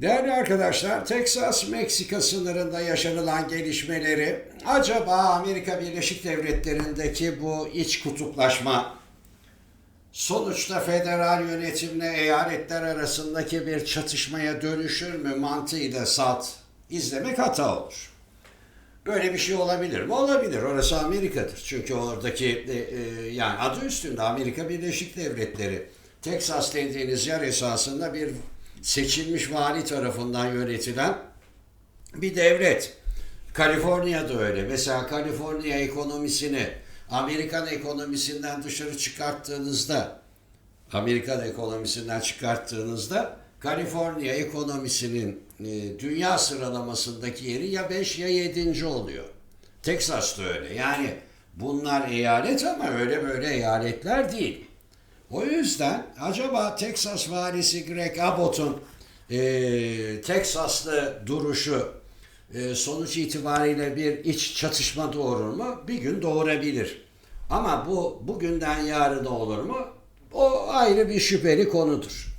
Değerli arkadaşlar, Teksas-Meksika sınırında yaşanılan gelişmeleri acaba Amerika Birleşik Devletleri'ndeki bu iç kutuplaşma sonuçta federal yönetimle eyaletler arasındaki bir çatışmaya dönüşür mü mantığıyla salt izlemek hata olur. Böyle bir şey olabilir mi? Olabilir. Orası Amerika'dır. Çünkü oradaki e, e, yani adı üstünde Amerika Birleşik Devletleri. Texas dediğiniz yer esasında bir seçilmiş vali tarafından yönetilen bir devlet. Kaliforniya'da öyle. Mesela Kaliforniya ekonomisini Amerikan ekonomisinden dışarı çıkarttığınızda Amerikan ekonomisinden çıkarttığınızda Kaliforniya ekonomisinin e, dünya sıralamasındaki yeri ya 5 ya 7. oluyor. Texas da öyle. Yani bunlar eyalet ama öyle böyle eyaletler değil. O yüzden acaba Texas valisi Greg Abbott'un e, Texaslı duruşu e, sonuç itibariyle bir iç çatışma doğurur mu? Bir gün doğurabilir. Ama bu bugünden yarına olur mu? O ayrı bir şüpheli konudur.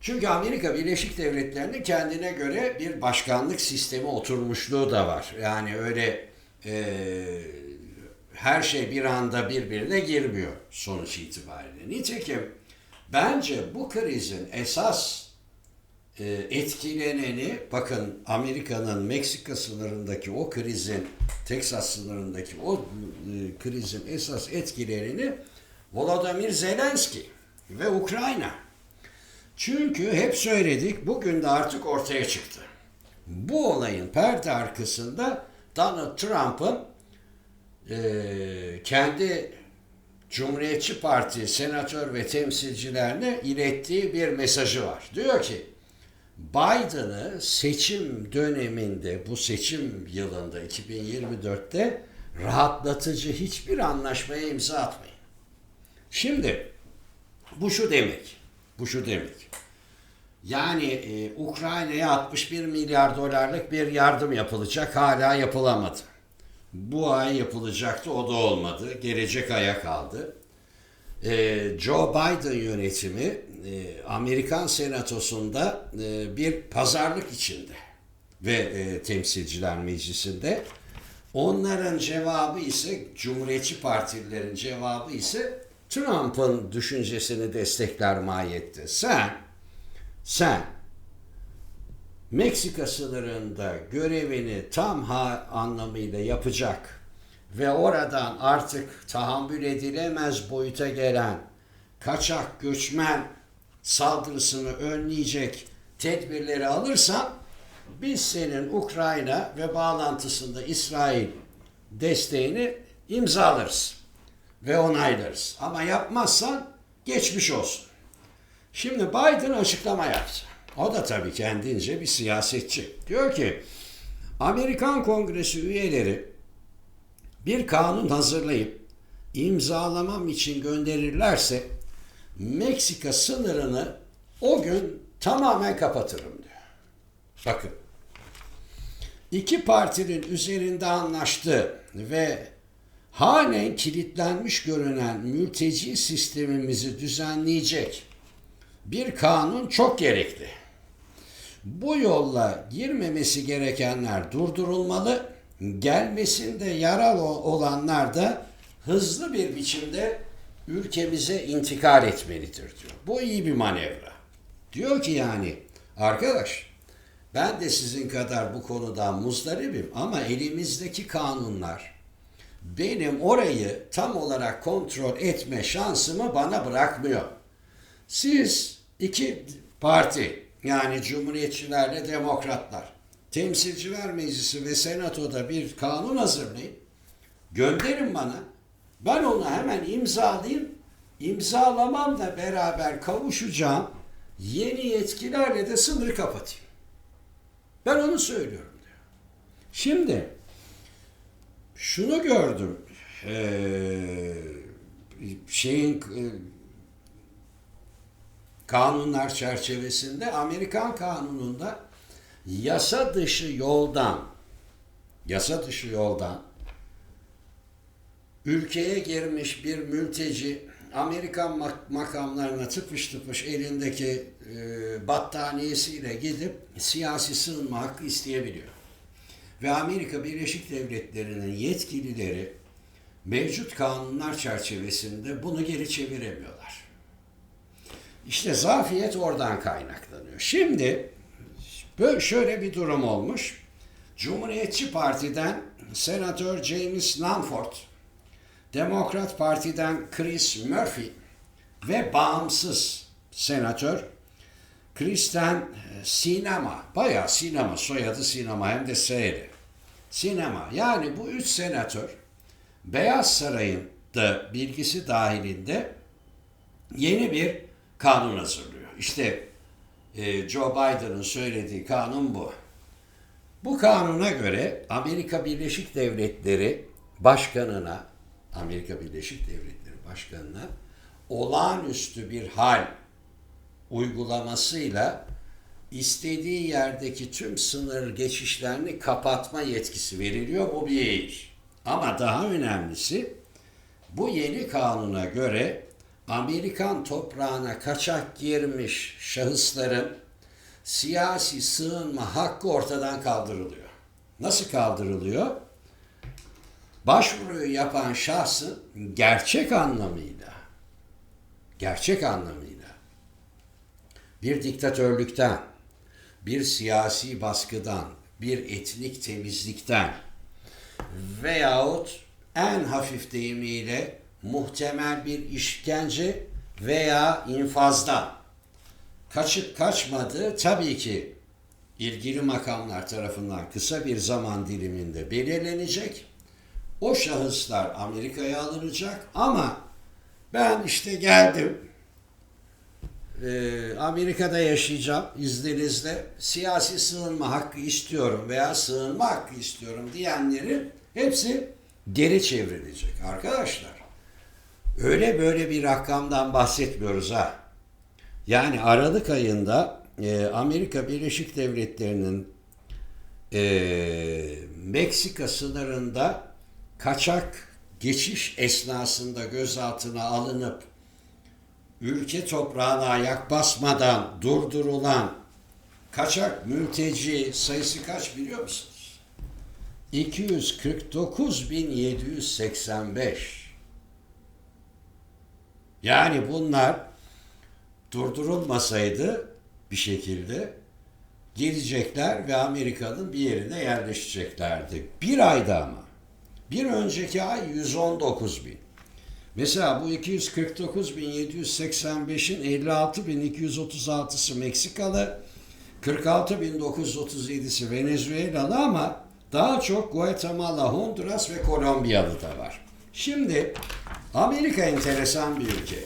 Çünkü Amerika Birleşik Devletleri'nin kendine göre bir başkanlık sistemi oturmuşluğu da var. Yani öyle e, her şey bir anda birbirine girmiyor sonuç itibariyle. Nitekim bence bu krizin esas e, etkileneni bakın Amerika'nın Meksika sınırındaki o krizin Teksas sınırındaki o e, krizin esas etkileneni Volodymyr Zelenski ve Ukrayna. Çünkü hep söyledik bugün de artık ortaya çıktı. Bu olayın perde arkasında Donald Trump'ın e, kendi Cumhuriyetçi Parti senatör ve temsilcilerine ilettiği bir mesajı var. Diyor ki Biden'ı seçim döneminde bu seçim yılında 2024'te rahatlatıcı hiçbir anlaşmaya imza atmayın. Şimdi bu şu demek. Bu şu demek. Yani e, Ukrayna'ya 61 milyar dolarlık bir yardım yapılacak. Hala yapılamadı. Bu ay yapılacaktı. O da olmadı. Gelecek aya kaldı. E, Joe Biden yönetimi e, Amerikan Senatosu'nda e, bir pazarlık içinde ve e, Temsilciler Meclisi'nde. Onların cevabı ise Cumhuriyetçi Partililerin cevabı ise Trump'ın düşüncesini destekler mahiyette. Sen sen Meksika sınırında görevini tam ha anlamıyla yapacak ve oradan artık tahammül edilemez boyuta gelen kaçak göçmen saldırısını önleyecek tedbirleri alırsan biz senin Ukrayna ve bağlantısında İsrail desteğini imzalarız ve onaylarız. Ama yapmazsan geçmiş olsun. Şimdi Biden açıklama yaptı. O da tabii kendince bir siyasetçi. Diyor ki Amerikan Kongresi üyeleri bir kanun hazırlayıp imzalamam için gönderirlerse Meksika sınırını o gün tamamen kapatırım diyor. Bakın. İki partinin üzerinde anlaştığı ve halen kilitlenmiş görünen mülteci sistemimizi düzenleyecek bir kanun çok gerekli. Bu yolla girmemesi gerekenler durdurulmalı, gelmesinde yarar olanlar da hızlı bir biçimde ülkemize intikal etmelidir diyor. Bu iyi bir manevra. Diyor ki yani arkadaş ben de sizin kadar bu konudan muzdaribim ama elimizdeki kanunlar benim orayı tam olarak kontrol etme şansımı bana bırakmıyor. Siz iki parti yani Cumhuriyetçilerle Demokratlar Temsilciler Meclisi ve Senato'da bir kanun hazırlayın. Gönderin bana. Ben onu hemen imzalayayım. İmzalamamla beraber kavuşacağım yeni yetkilerle de sınırı kapatayım. Ben onu söylüyorum diyor. Şimdi şunu gördüm. Ee, şeyin kanunlar çerçevesinde Amerikan kanununda yasa dışı yoldan yasa dışı yoldan ülkeye girmiş bir mülteci Amerikan makamlarına tıpış tıpış elindeki e, battaniyesiyle gidip siyasi sığınma hakkı isteyebiliyor. Ve Amerika Birleşik Devletleri'nin yetkilileri mevcut kanunlar çerçevesinde bunu geri çeviremiyorlar. İşte zafiyet oradan kaynaklanıyor. Şimdi böyle şöyle bir durum olmuş. Cumhuriyetçi Parti'den Senatör James Lanford, Demokrat Parti'den Chris Murphy ve bağımsız senatör Kristen Sinema, bayağı Sinema, soyadı Sinema hem de S'li. Sinema, yani bu üç senatör Beyaz Saray'ın da bilgisi dahilinde yeni bir kanun hazırlıyor. İşte e, Joe Biden'ın söylediği kanun bu. Bu kanuna göre Amerika Birleşik Devletleri Başkanına, Amerika Birleşik Devletleri Başkanına olağanüstü bir hal uygulamasıyla istediği yerdeki tüm sınır geçişlerini kapatma yetkisi veriliyor. Bu bir. Ama daha önemlisi bu yeni kanuna göre Amerikan toprağına kaçak girmiş şahısların siyasi sığınma hakkı ortadan kaldırılıyor. Nasıl kaldırılıyor? Başvuruyu yapan şahsın gerçek anlamıyla gerçek anlamıyla bir diktatörlükten, bir siyasi baskıdan, bir etnik temizlikten veyahut en hafif deyimiyle muhtemel bir işkence veya infazdan kaçıp kaçmadığı tabii ki ilgili makamlar tarafından kısa bir zaman diliminde belirlenecek. O şahıslar Amerika'ya alınacak ama ben işte geldim e, Amerika'da yaşayacağım izninizle siyasi sığınma hakkı istiyorum veya sığınma hakkı istiyorum diyenlerin hepsi geri çevrilecek arkadaşlar. Öyle böyle bir rakamdan bahsetmiyoruz ha. Yani Aralık ayında e, Amerika Birleşik Devletleri'nin e, Meksika sınırında kaçak geçiş esnasında gözaltına alınıp ülke toprağına ayak basmadan durdurulan kaçak mülteci sayısı kaç biliyor musunuz? 249.785. Yani bunlar durdurulmasaydı bir şekilde gelecekler ve Amerika'nın bir yerine yerleşeceklerdi. Bir ayda ama. Bir önceki ay 119 bin. Mesela bu 249.785'in 56.236'sı Meksikalı, 46.937'si Venezuelalı ama daha çok Guatemala, Honduras ve Kolombiyalı da var. Şimdi Amerika enteresan bir ülke.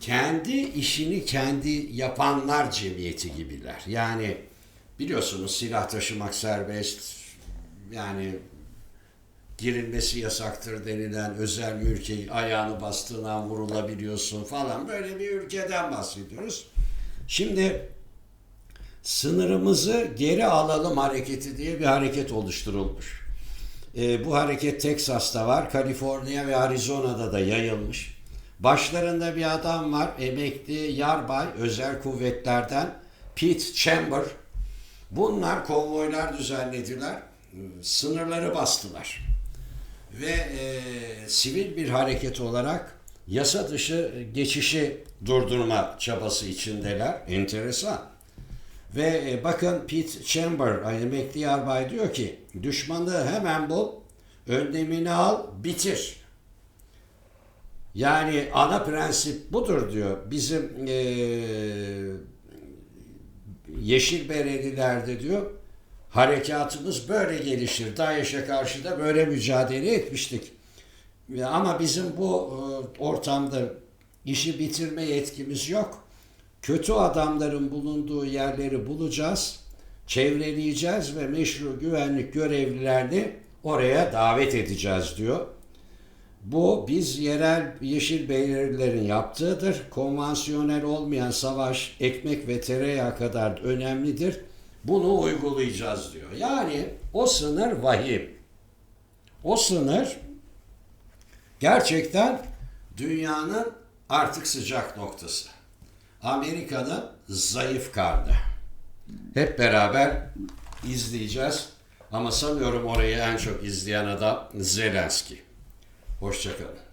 Kendi işini kendi yapanlar cemiyeti gibiler. Yani biliyorsunuz silah taşımak serbest. Yani girilmesi yasaktır denilen özel mülke ayağını bastığına vurulabiliyorsun falan böyle bir ülkeden bahsediyoruz. Şimdi sınırımızı geri alalım hareketi diye bir hareket oluşturulmuş. E, bu hareket Teksas'ta var, Kaliforniya ve Arizona'da da yayılmış. Başlarında bir adam var, emekli yarbay özel kuvvetlerden Pete Chamber. Bunlar konvoylar düzenlediler, sınırları bastılar ve e, sivil bir hareket olarak yasa dışı geçişi durdurma çabası içindeler. Enteresan. Ve e, bakın Pete Chamber, emekli yarbay diyor ki düşmanı hemen bul, önlemini al, bitir. Yani ana prensip budur diyor. Bizim e, yeşil berelilerde diyor harekatımız böyle gelişir. DAEŞ'e karşı da böyle mücadele etmiştik. Ama bizim bu e, ortamda işi bitirme yetkimiz yok. Kötü adamların bulunduğu yerleri bulacağız, çevreleyeceğiz ve meşru güvenlik görevlilerini oraya davet edeceğiz diyor. Bu biz yerel yeşil belirlilerin yaptığıdır. Konvansiyonel olmayan savaş ekmek ve tereyağı kadar önemlidir bunu uygulayacağız diyor. Yani o sınır vahim. O sınır gerçekten dünyanın artık sıcak noktası. Amerika'nın zayıf karnı. Hep beraber izleyeceğiz. Ama sanıyorum orayı en çok izleyen adam Zelenski. Hoşçakalın.